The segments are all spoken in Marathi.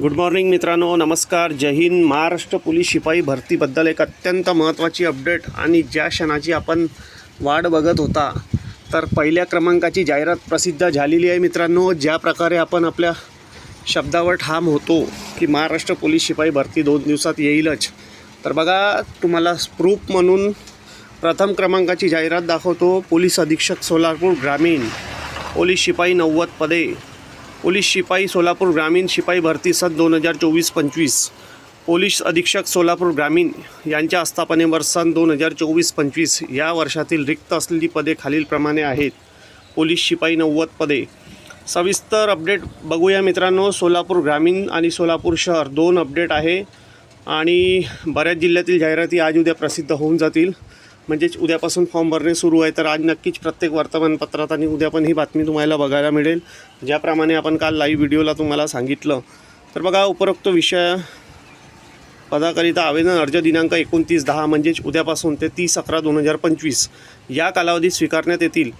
गुड मॉर्निंग मित्रांनो. नमस्कार. जय हिंद. महाराष्ट्र पोलीस शिपाई भरतीबद्दल एक अत्यंत महत्त्वाची अपडेट आणि ज्या क्षणाची आपण वाट बघत होता तर पहिल्या क्रमांकाची जाहिरात प्रसिद्ध झालेली आहे मित्रांनो. ज्या प्रकारे आपण आपल्या शब्दावर ठाम होतो की महाराष्ट्र पोलीस शिपाई भरती दोन दिवसात येईलच. तर बघा तुम्हाला प्रूफ म्हणून प्रथम क्रमांकाची जाहिरात दाखवतो. पोलीस अधीक्षक सोलापूर ग्रामीण. पोलीस शिपाई नव्वद पदे. पोलीस शिपाई सोलापूर ग्रामीण शिपाई भरती सन दोन हजार चोवीस पंचवीस. पोलीस अधीक्षक सोलापूर ग्रामीण यांच्या आस्थापनेवर सन दोन हजार चोवीस पंचवीस या वर्षातील रिक्त असलेली पदे खालीलप्रमाणे आहेत. पोलीस शिपाई नव्वद पदे. सविस्तर अपडेट बघूया मित्रांनो. सोलापूर ग्रामीण आणि सोलापूर शहर दोन अपडेट आहे आणि बऱ्याच जिल्ह्यातील जाहिराती आज उद्या प्रसिद्ध होऊन जातील. म्हणजेच उद्यापासून फॉर्म भरणे सुरू आहे. तर आज नक्कीच प्रत्येक वर्तमानपत्रात आणि उद्या पण ही बातमी तुम्हाला बघायला मिळेल. ज्याप्रमाणे आपण काल लाईव्ह व्हिडिओला तुम्हाला सांगितलं. तर बघा उपरोक्त विषय पदाकरिता आवेदन अर्ज दिनांक एकोणतीस दहा म्हणजेच उद्यापासून ते तीस अकरा दोन हजार पंचवीस या कालावधीत स्वीकारण्यात येतील.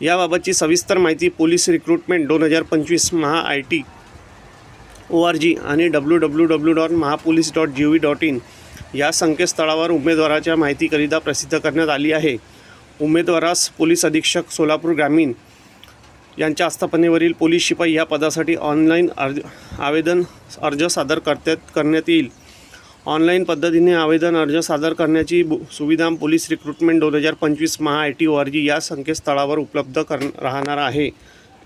याबाबतची सविस्तर माहिती पोलीस रिक्रुटमेंट दोन हजार पंचवीस Maha I T O R G आणि W W W dot Mahapolice dot G V dot in या संकेतस्थळावर उमेदवाराच्या माहितीकरिता प्रसिद्ध करण्यात आली आहे. उमेदवारास पोलीस अधीक्षक सोलापूर ग्रामीण यांच्या आस्थापनेवरील पोलीस शिपाई या पदासाठी ऑनलाईन अर्ज आवेदन अर्ज सादर करण्यात करण्यात येईल. ऑनलाईन पद्धतीने आवेदन अर्ज सादर करण्याची बु- सुविधा पोलीस रिक्रुटमेंट दोन हजार पंचवीस Maha I T O R G या संकेतस्थळावर उपलब्ध कर राहणार आहे.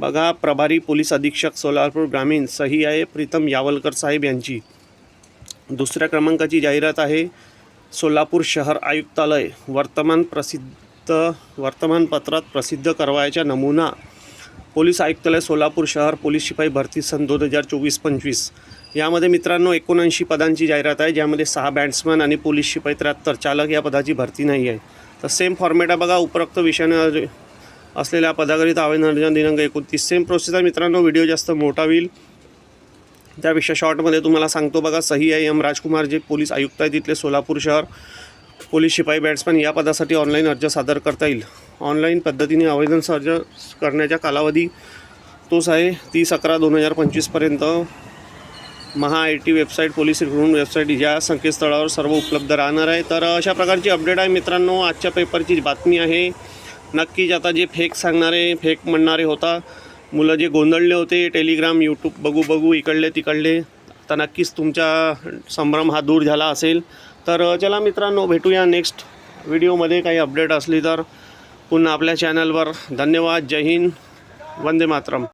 बघा प्रभारी पोलीस अधीक्षक सोलापूर ग्रामीण सही आहे प्रीतम यावलकर साहेब यांची. दुसऱ्या क्रमांकाची जाहिरात आहे सोलापूर शहर आयुक्तालय. वर्तमान प्रसिद्ध वर्तमानपत्रात प्रसिद्ध करवायच्या नमुना पोलीस आयुक्तालय सोलापूर शहर पोलीस शिपाई भरती सन दोन हजार चोवीस पंचवीस. यामध्ये मित्रांनो एकोणऐंशी पदांची जाहिरात आहे ज्यामध्ये सहा बॅट्समॅन आणि पोलीस शिपाई त्र्याहत्तर चालक या पदाची भरती नाही आहे. तर सेम फॉर्मॅट आहे बघा उपरोक्त विषयाने असलेल्या पदाकरिता आवेदन अर्ज दिनांक एकोणतीस. सेम प्रोसेस आहे मित्रांनो व्हिडिओ जास्त मोठा होईल. त्यापेक्षा शॉर्टमध्ये तुम्हाला सांगतो बघा सही आहे एम राजकुमार जे पोलीस आयुक्त आहे तिथले सोलापूर शहर. पोलीस शिपाई बॅट्समॅन या पदासाठी ऑनलाईन अर्ज सादर करता येईल. ऑनलाईन पद्धतीने आवेदन अर्ज करण्याचा कालावधी तोच आहे तीस अकरा दोन हजार पंचवीसपर्यंत Maha I T website police recruitment website या संकेतस्थळावर सर्व उपलब्ध राहणार आहे. तर अशा प्रकारची अपडेट आहे मित्रांनो आजच्या पेपरची बातमी आहे. नक्कीच आता जे फेक सांगणारे फेक म्हणणारे होता मुलं जे गोंधळले होते टेलिग्राम यूट्यूब बघू बघू इकडले तिकडले तर नक्कीच तुमचा संभ्रम हा दूर झाला असेल. तर चला मित्रांनो भेटूया नेक्स्ट व्हिडिओमध्ये काही अपडेट असली तर पुन्हा आपल्या चॅनलवर धन्यवाद. जय हिंद. वंदे मातरम.